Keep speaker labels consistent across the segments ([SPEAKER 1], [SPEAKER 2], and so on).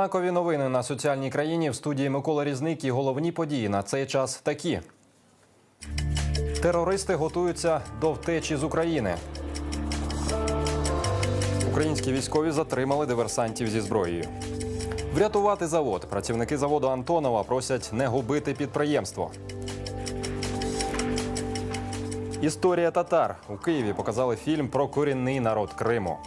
[SPEAKER 1] Знакові новини на соціальній країні в студії Микола Різник і головні події на цей час такі. Терористи готуються до втечі з України. Українські військові затримали диверсантів зі зброєю. Врятувати завод. Працівники заводу Антонова просять не губити підприємство. Історія татар у Києві показали фільм про корінний народ Криму.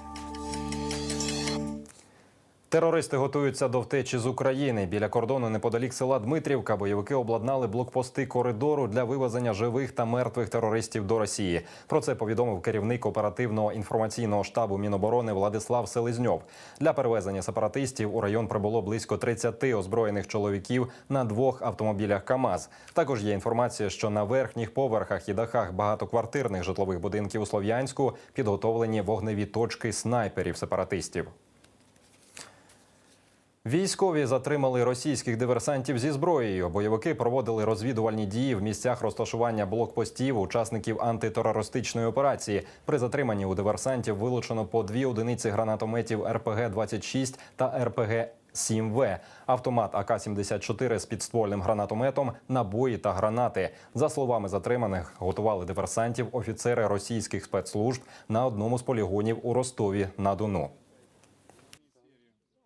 [SPEAKER 1] Терористи готуються до втечі з України. Біля кордону неподалік села Дмитрівка бойовики обладнали блокпости коридору для вивезення живих та мертвих терористів до Росії. Про це повідомив керівник оперативного інформаційного штабу Міноборони Владислав Селезньов. Для перевезення сепаратистів у район прибуло близько 30 озброєних чоловіків на двох автомобілях КАМАЗ. Також є інформація, що на верхніх поверхах і дахах багатоквартирних житлових будинків у Слов'янську підготовлені вогневі точки снайперів сепаратистів. Військові затримали російських диверсантів зі зброєю. Бойовики проводили розвідувальні дії в місцях розташування блокпостів учасників антитерористичної операції. При затриманні у диверсантів вилучено по дві одиниці гранатометів РПГ-26 та РПГ. 7В, автомат АК-74 з підствольним гранатометом, набої та гранати. За словами затриманих, готували диверсантів офіцери російських спецслужб на одному з полігонів у Ростові на Дону.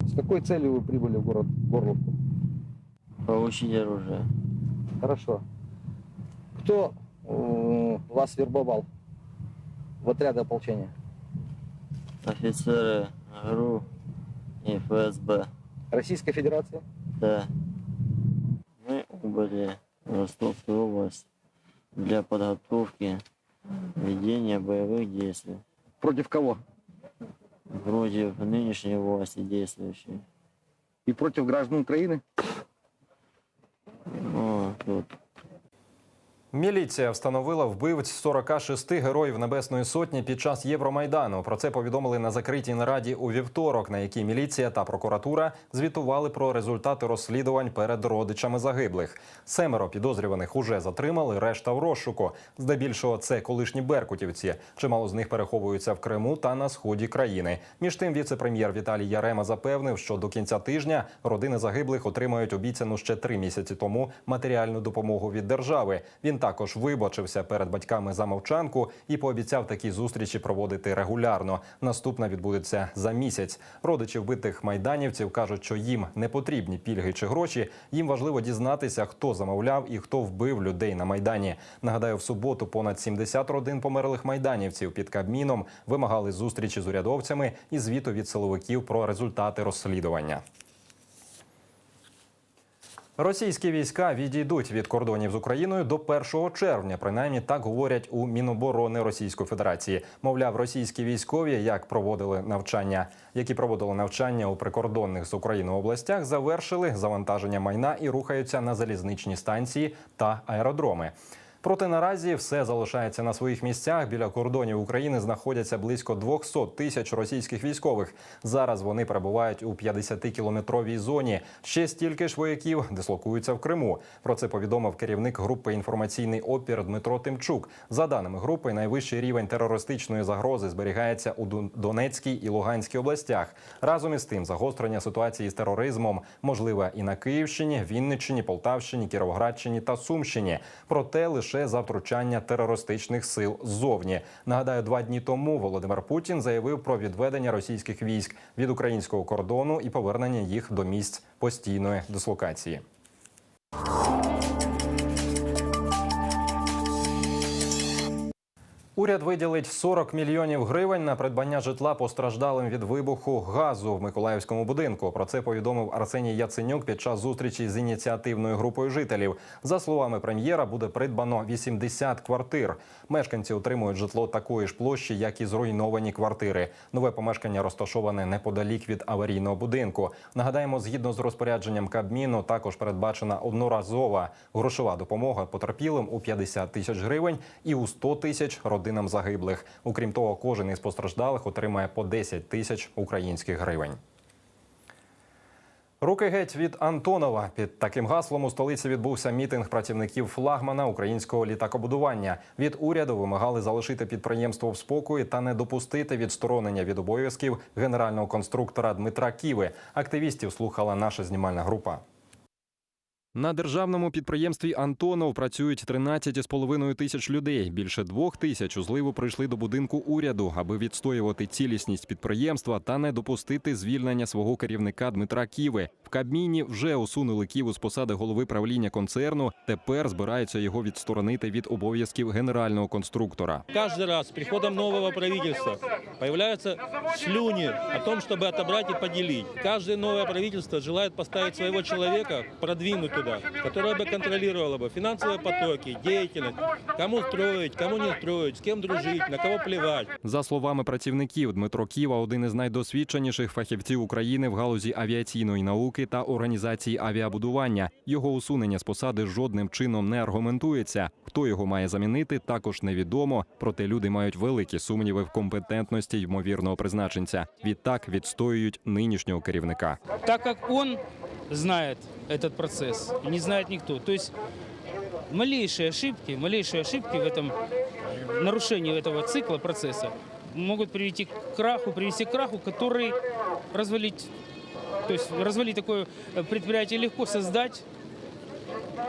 [SPEAKER 2] С какой целью вы прибыли в город Горловку?
[SPEAKER 3] Получить оружие.
[SPEAKER 2] Хорошо. Кто э, вас вербовал в отряды ополчения?
[SPEAKER 3] Офицеры ГРУ и ФСБ.
[SPEAKER 2] Российская Федерация?
[SPEAKER 3] Да. Мы убыли в Ростовскую область для подготовки ведения боевых действий
[SPEAKER 2] Против кого?
[SPEAKER 3] Против нынешней власти действующей.
[SPEAKER 2] И против граждан Украины?
[SPEAKER 3] Ну, тут
[SPEAKER 1] Міліція встановила вбивць 46 героїв Небесної Сотні під час Євромайдану. Про це повідомили на закритій нараді у вівторок, на якій міліція та прокуратура звітували про результати розслідувань перед родичами загиблих. Семеро підозрюваних уже затримали, решта в розшуку. Здебільшого це колишні беркутівці. Чимало з них переховуються в Криму та на сході країни. Між тим, віце-прем'єр Віталій Ярема запевнив, що до кінця тижня родини загиблих отримають обіцяну ще три місяці тому матеріальну допомогу від держави. Він також вибачився перед батьками за мовчанку і пообіцяв такі зустрічі проводити регулярно. Наступна відбудеться за місяць. Родичі вбитих майданівців кажуть, що їм не потрібні пільги чи гроші. Їм важливо дізнатися, хто замовляв і хто вбив людей на майдані. Нагадаю, в суботу понад 70 родин померлих майданівців під Кабміном вимагали зустрічі з урядовцями і звіту від силовиків про результати розслідування. Російські війська відійдуть від кордонів з Україною до 1 червня. Принаймні так говорять у Міноборони Російської Федерації. Мовляв, російські військові, як проводили навчання, які проводили навчання у прикордонних з Україною областях, завершили завантаження майна і рухаються на залізничні станції та аеродроми. Проте наразі все залишається на своїх місцях. Біля кордонів України знаходяться близько 200 тисяч російських військових. Зараз вони перебувають у 50-кілометровій зоні. Ще стільки ж вояків дислокуються в Криму. Про це повідомив керівник групи інформаційний опір Дмитро Тимчук. За даними групи, найвищий рівень терористичної загрози зберігається у Дон- Донецькій і Луганській областях. Разом із тим, загострення ситуації з тероризмом можливе і на Київщині, Вінниччині, Полтавщині, Кіровоградщині та Сумщині. Проте лише за втручання терористичних сил ззовні. Нагадаю, два дні тому Володимир Путін заявив про відведення російських військ від українського кордону і повернення їх до місць постійної дислокації. Уряд виділить 40 мільйонів гривень на придбання житла постраждалим від вибуху газу в Миколаївському будинку. Про це повідомив Арсеній Яценюк під час зустрічі з ініціативною групою жителів. За словами прем'єра, буде придбано 80 квартир. Мешканці отримують житло такої ж площі, як і зруйновані квартири. Нове помешкання розташоване неподалік від аварійного будинку. Нагадаємо, згідно з розпорядженням Кабміну, також передбачена одноразова грошова допомога потерпілим у 50 тисяч гривень і у 100 тисяч родинам загиблих. Окрім того, кожен із постраждалих отримає по 10 тисяч українських гривень. Руки геть від Антонова. Під таким гаслом у столиці відбувся мітинг працівників флагмана українського літакобудування. Від уряду вимагали залишити підприємство в спокої та не допустити відсторонення від обов'язків генерального конструктора Дмитра Ківи. Активістів слухала наша знімальна група. На державному підприємстві Антонов працюють 13,5 тисяч людей. Більше двох тисяч у зливу прийшли до будинку уряду, аби відстоювати цілісність підприємства та не допустити звільнення свого керівника Дмитра Ківи. В Кабміні вже усунули Ківу з посади голови правління концерну. Тепер збираються його відсторонити від обов'язків генерального конструктора.
[SPEAKER 4] Каждый раз приходом нового правительства появляются слюни о том, чтобы отобрать и поделить. Каждое новое правительство желает поставить своего человека, продвинуть туда, которое бы контролировало бы финансовые потоки, деятельность, кому строить, кому не строить, с кем дружить, на кого плевать.
[SPEAKER 1] За словами працівників, Дмитро Ківа один із найдосвідченіших фахівців України в галузі авіаційної науки та організації авіабудування. Його усунення з посади жодним чином не аргументується. Хто його має замінити, також невідомо. Проте люди мають великі сумніви в компетентності ймовірного призначенця. Відтак відстоюють нинішнього керівника.
[SPEAKER 5] так как он знает этот процесс, не знает никто. То есть малейшие ошибки, малейшие ошибки в этом нарушении этого цикла процесса могут привести к краху, привести к краху, который развалить, то есть развалить такое предприятие легко создать,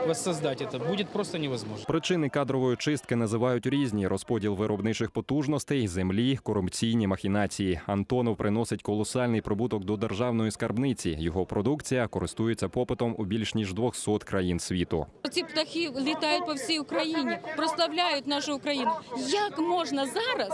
[SPEAKER 5] воссоздать это будет просто невозможно.
[SPEAKER 1] Причини кадрової чистки називають різні: розподіл виробничих потужностей, землі, корупційні махінації. Антонов приносить колосальний прибуток до державної скарбниці. Його продукція користується попитом у більш ніж 200 країн світу.
[SPEAKER 6] Ці птахи літають по всій Україні, прославляють нашу Україну. Як можна зараз?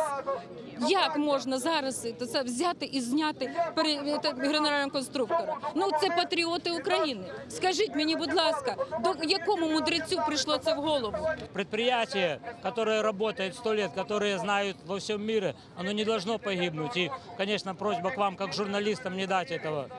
[SPEAKER 6] Як можна зараз це взяти і зняти пере- те- генерального конструктора? Ну це патріоти України. Скажіть мені, будь ласка, до якому мудрецю прийшло це в голову?
[SPEAKER 7] предприятие, которое работает сто лет, которые знают во всем мире, оно не должно погибнуть. И, конечно, просьба к вам, как журналистам, не дать этого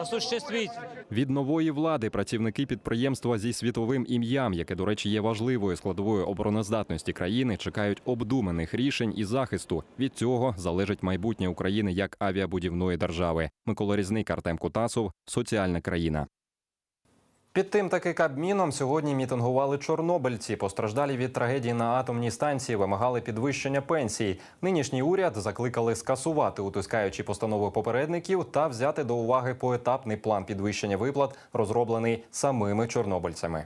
[SPEAKER 7] осуществить.
[SPEAKER 1] Від нової влади працівники підприємства зі світовим ім'ям, яке, до речі, є важливою складовою обороноздатності країни, чекають обдуманих рішень і захисту. Від цього залежить майбутнє України як авіабудівної держави. Микола Різник, Артем Кутасов, соціальна країна. Під тим таки кабміном сьогодні мітингували чорнобильці. Постраждалі від трагедії на атомній станції вимагали підвищення пенсій. Нинішній уряд закликали скасувати утискаючі постанови попередників та взяти до уваги поетапний план підвищення виплат, розроблений самими чорнобильцями.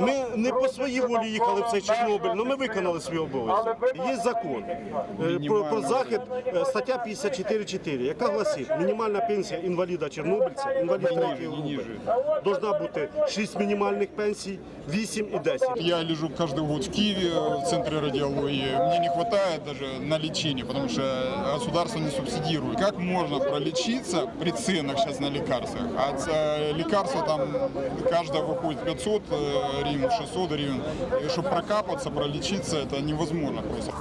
[SPEAKER 8] Ми не по своїй волі їхали в цей Чорнобиль, але ми виконали свій обов'язок. Є закон е, про, про захист, е, стаття 54.4, яка гласить, мінімальна пенсія інваліда Чорнобильця, інваліда третьої групи, должна бути 6 мінімальних пенсій, 8 і 10.
[SPEAKER 9] Я лежу каждый год в Киеве, в центре радиологии. Мне не хватает даже на лечение, потому что государство не субсидирует. Как можно пролечиться при ценах сейчас на лекарствах? От э, лекарства там каждое выходит 500 э, гривен, 600 гривен. И чтобы прокапаться, пролечиться, это невозможно просто.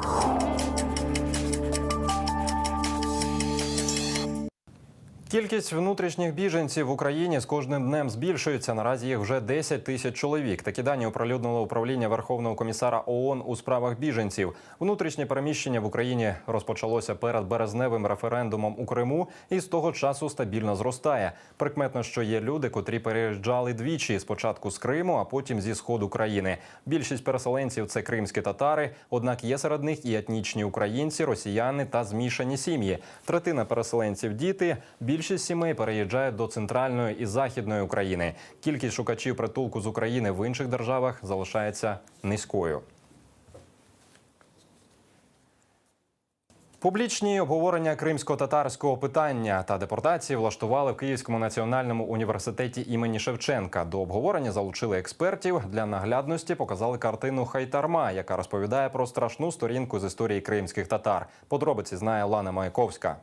[SPEAKER 1] Кількість внутрішніх біженців в Україні з кожним днем збільшується. Наразі їх вже 10 тисяч чоловік. Такі дані оприлюднило управління Верховного комісара ООН у справах біженців. Внутрішнє переміщення в Україні розпочалося перед березневим референдумом у Криму і з того часу стабільно зростає. Прикметно, що є люди, котрі переїжджали двічі спочатку з Криму, а потім зі сходу країни. Більшість переселенців це кримські татари. Однак є серед них і етнічні українці, росіяни та змішані сім'ї. Третина переселенців діти. Більшість сімей переїжджають до центральної і західної України. Кількість шукачів притулку з України в інших державах залишається низькою. Публічні обговорення кримсько-татарського питання та депортації влаштували в Київському національному університеті імені Шевченка. До обговорення залучили експертів. Для наглядності показали картину Хайтарма, яка розповідає про страшну сторінку з історії кримських татар. Подробиці знає Лана Маяковська.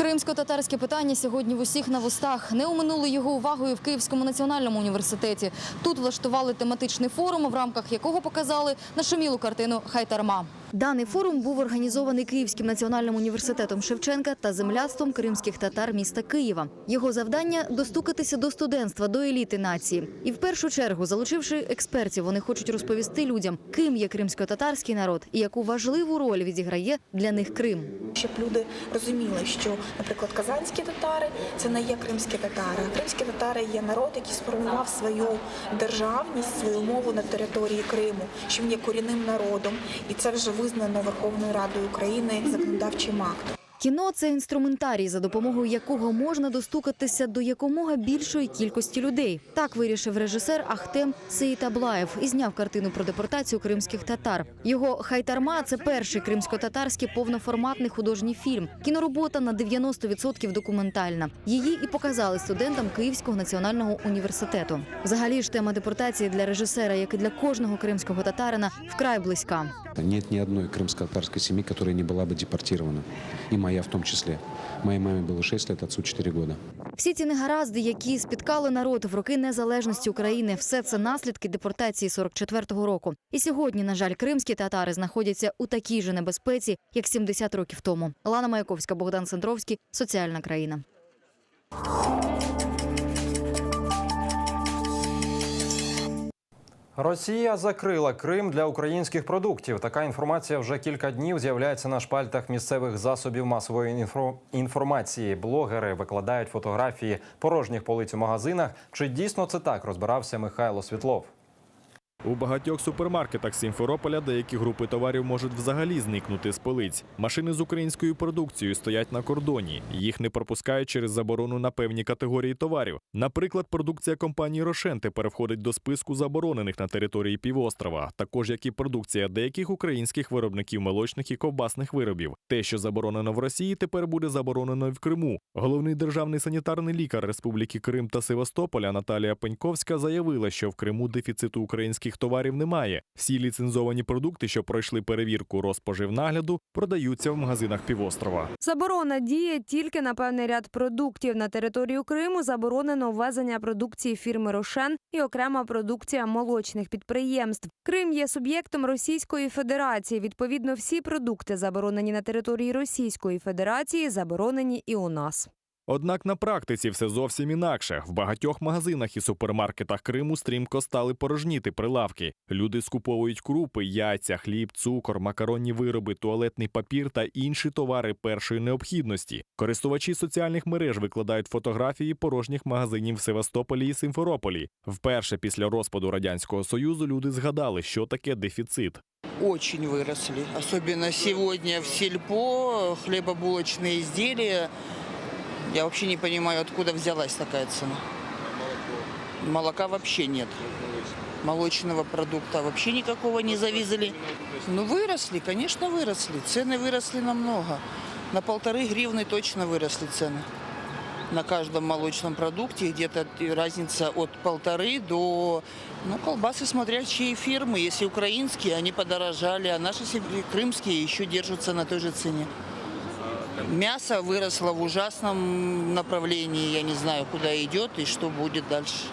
[SPEAKER 10] Кримсько-татарське питання сьогодні в усіх на вустах. Не оминули його увагою в Київському національному університеті. Тут влаштували тематичний форум, в рамках якого показали нашумілу картину Хайтарма. Даний форум був організований Київським національним університетом Шевченка та земляцтвом кримських татар міста Києва. Його завдання достукатися до студентства, до еліти нації. І в першу чергу, залучивши експертів, вони хочуть розповісти людям, ким є кримсько-татарський народ і яку важливу роль відіграє для них Крим.
[SPEAKER 11] щоб люди розуміли, що, наприклад, казанські татари це не є кримські татари. Кримські татари є народ, який сформував свою державність, свою мову на території Криму, що він є корінним народом, і це вже визнано Верховною Радою України законодавчим актом.
[SPEAKER 10] Кіно це інструментарій, за допомогою якого можна достукатися до якомога більшої кількості людей. Так вирішив режисер Ахтем Сейтаблаєв і зняв картину про депортацію кримських татар. Його хайтарма це перший кримсько-татарський повноформатний художній фільм. Кіноробота на 90% документальна. Її і показали студентам Київського національного університету. Взагалі ж тема депортації для режисера, як і для кожного кримського татарина, вкрай близька.
[SPEAKER 12] Нет ни одной крымско-татарской семьи, которая не была бы депортирована. И моя в том числе. Моей маме было 6 лет, отцу 4 года.
[SPEAKER 10] Всі ці негаразди, які спіткали народ в роки незалежності України, все це наслідки депортації 44-го року. І сьогодні, на жаль, кримські татари знаходяться у такій же небезпеці, як 70 років тому. Лана Маяковська, Богдан Сендровський, соціальна країна.
[SPEAKER 1] Росія закрила Крим для українських продуктів. Така інформація вже кілька днів з'являється на шпальтах місцевих засобів масової інфо- інформації. Блогери викладають фотографії порожніх полиць у магазинах. Чи дійсно це так? Розбирався Михайло Світлов.
[SPEAKER 13] У багатьох супермаркетах Сімферополя деякі групи товарів можуть взагалі зникнути з полиць. Машини з українською продукцією стоять на кордоні. Їх не пропускають через заборону на певні категорії товарів. Наприклад, продукція компанії Рошен тепер входить до списку заборонених на території півострова, також як і продукція деяких українських виробників молочних і ковбасних виробів. Те, що заборонено в Росії, тепер буде заборонено і в Криму. Головний державний санітарний лікар Республіки Крим та Севастополя Наталія Пеньковська заявила, що в Криму дефіциту українських товарів немає. Всі ліцензовані продукти, що пройшли перевірку Роспоживнагляду, продаються в магазинах півострова.
[SPEAKER 14] Заборона діє тільки на певний ряд продуктів. На територію Криму заборонено ввезення продукції фірми Рошен і окрема продукція молочних підприємств. Крим є суб'єктом Російської Федерації. Відповідно, всі продукти, заборонені на території Російської Федерації, заборонені і у нас.
[SPEAKER 13] Однак на практиці все зовсім інакше. В багатьох магазинах і супермаркетах Криму стрімко стали порожніти прилавки. Люди скуповують крупи, яйця, хліб, цукор, макаронні вироби, туалетний папір та інші товари першої необхідності. Користувачі соціальних мереж викладають фотографії порожніх магазинів в Севастополі і Симферополі. Вперше після розпаду радянського союзу люди згадали, що таке дефіцит.
[SPEAKER 15] Очень выросли. Особенно сегодня в сельпо хлебобулочные изделия. Я вообще не понимаю, откуда взялась такая цена. Молока вообще нет. Молочного продукта вообще никакого не завезли. Ну, выросли, конечно, выросли. Цены выросли намного. На полторы гривны точно выросли цены. На каждом молочном продукте где-то разница от полторы до... Ну, колбасы, смотря чьи фирмы. Если украинские, они подорожали, а наши крымские еще держатся на той же цене. Мясо выросло в ужасном направлении. Я не знаю, куда идет и что будет дальше.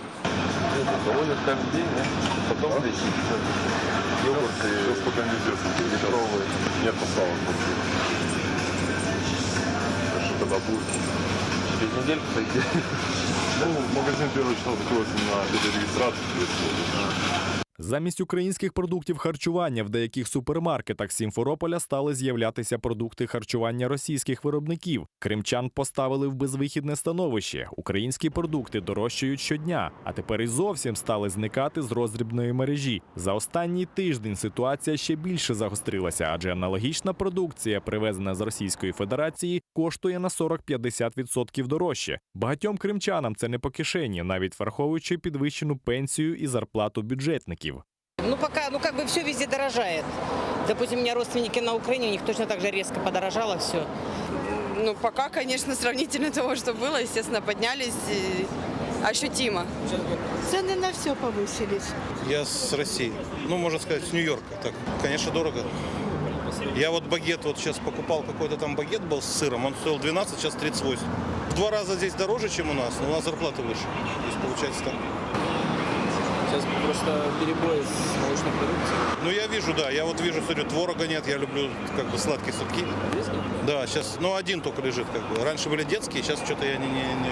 [SPEAKER 16] Доводят каждый день, да? Потом лечить. Йогурты. Сейчас пока не литровые. Нет поставок вообще. Что тогда будет? Через недельку сойти? Ну, магазин первого числа закроется на перерегистрацию.
[SPEAKER 13] Замість українських продуктів харчування в деяких супермаркетах Сімферополя стали з'являтися продукти харчування російських виробників. Кримчан поставили в безвихідне становище. Українські продукти дорожчають щодня, а тепер і зовсім стали зникати з роздрібної мережі. За останній тиждень ситуація ще більше загострилася, адже аналогічна продукція, привезена з Російської Федерації, коштує на 40-50% дорожче. Багатьом кримчанам це не по кишені, навіть враховуючи підвищену пенсію і зарплату бюджетників.
[SPEAKER 17] Ну, пока, ну, как бы все везде дорожает. Допустим, у меня родственники на Украине, у них точно так же резко подорожало все.
[SPEAKER 18] Ну, пока, конечно, сравнительно того, что было, естественно, поднялись и ощутимо.
[SPEAKER 17] Цены на все повысились.
[SPEAKER 8] Я с России. Ну, можно сказать, с Нью-Йорка. Так, конечно, дорого. Я вот багет вот сейчас покупал, какой-то там багет был с сыром, он стоил 12, сейчас 38. В два раза здесь дороже, чем у нас, но у нас зарплата выше. То есть получается так.
[SPEAKER 19] Сейчас просто перебой с молочной продукцией.
[SPEAKER 20] Ну, я вижу, да. Я вот вижу, смотрю, творога нет. Я люблю как бы сладкие сырки. Да, сейчас, ну, один только лежит как бы. Раньше были детские, сейчас что-то я не... не, не...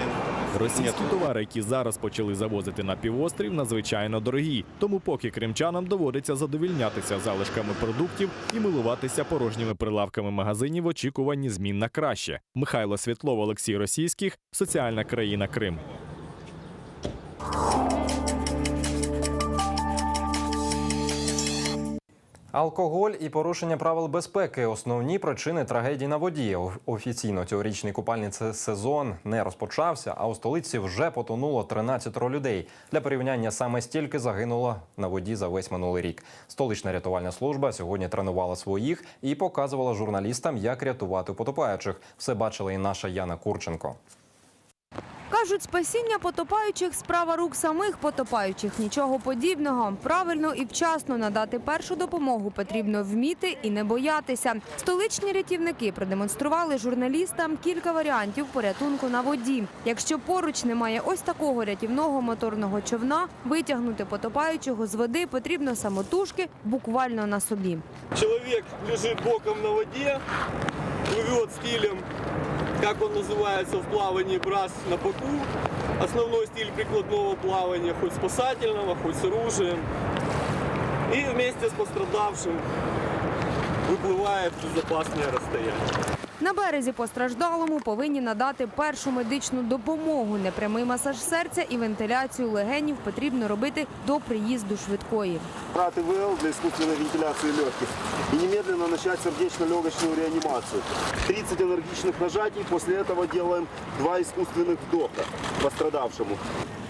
[SPEAKER 13] Російські товари, які зараз почали завозити на півострів, надзвичайно дорогі. Тому поки кримчанам доводиться задовільнятися залишками продуктів і милуватися порожніми прилавками магазинів в очікуванні змін на краще. Михайло Світлов, Олексій Російських, соціальна країна Крим.
[SPEAKER 1] Алкоголь і порушення правил безпеки основні причини трагедій на воді. Офіційно цьогорічний купальний сезон не розпочався, а у столиці вже потонуло 13 людей. Для порівняння саме стільки загинуло на воді за весь минулий рік. Столична рятувальна служба сьогодні тренувала своїх і показувала журналістам, як рятувати потопаючих. Все бачила і наша Яна Курченко.
[SPEAKER 14] Кажуть, спасіння потопаючих справа рук самих потопаючих. Нічого подібного. Правильно і вчасно надати першу допомогу потрібно вміти і не боятися. Столичні рятівники продемонстрували журналістам кілька варіантів порятунку на воді. Якщо поруч немає ось такого рятівного моторного човна, витягнути потопаючого з води потрібно самотужки буквально на собі.
[SPEAKER 19] Человек лежит боком на воде, плывет стилем, как он называется в плавании, брас на боку. Основной стиль прикладного плавания, хоть спасательного, хоть с оружием. И вместе с пострадавшим выплывает в безопасное расстояние.
[SPEAKER 14] На березі постраждалому повинні надати першу медичну допомогу. Непрямий масаж серця і вентиляцію легенів потрібно робити до приїзду швидкої.
[SPEAKER 8] Брать ИВЛ для искусственной вентиляции легких и немедленно начать сердечно-легочную реанимацию. 30 энергичных нажатий, после этого делаем два искусственных вдоха пострадавшему.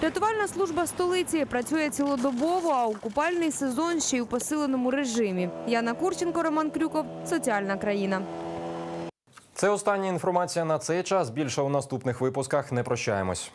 [SPEAKER 14] Рятувальна служба столиці працює цілодобово, а у купальний сезон ще й у посиленому режимі. Яна Курченко, Роман Крюков, соціальна країна.
[SPEAKER 1] Це остання інформація на цей час. Більше у наступних випусках не прощаємось.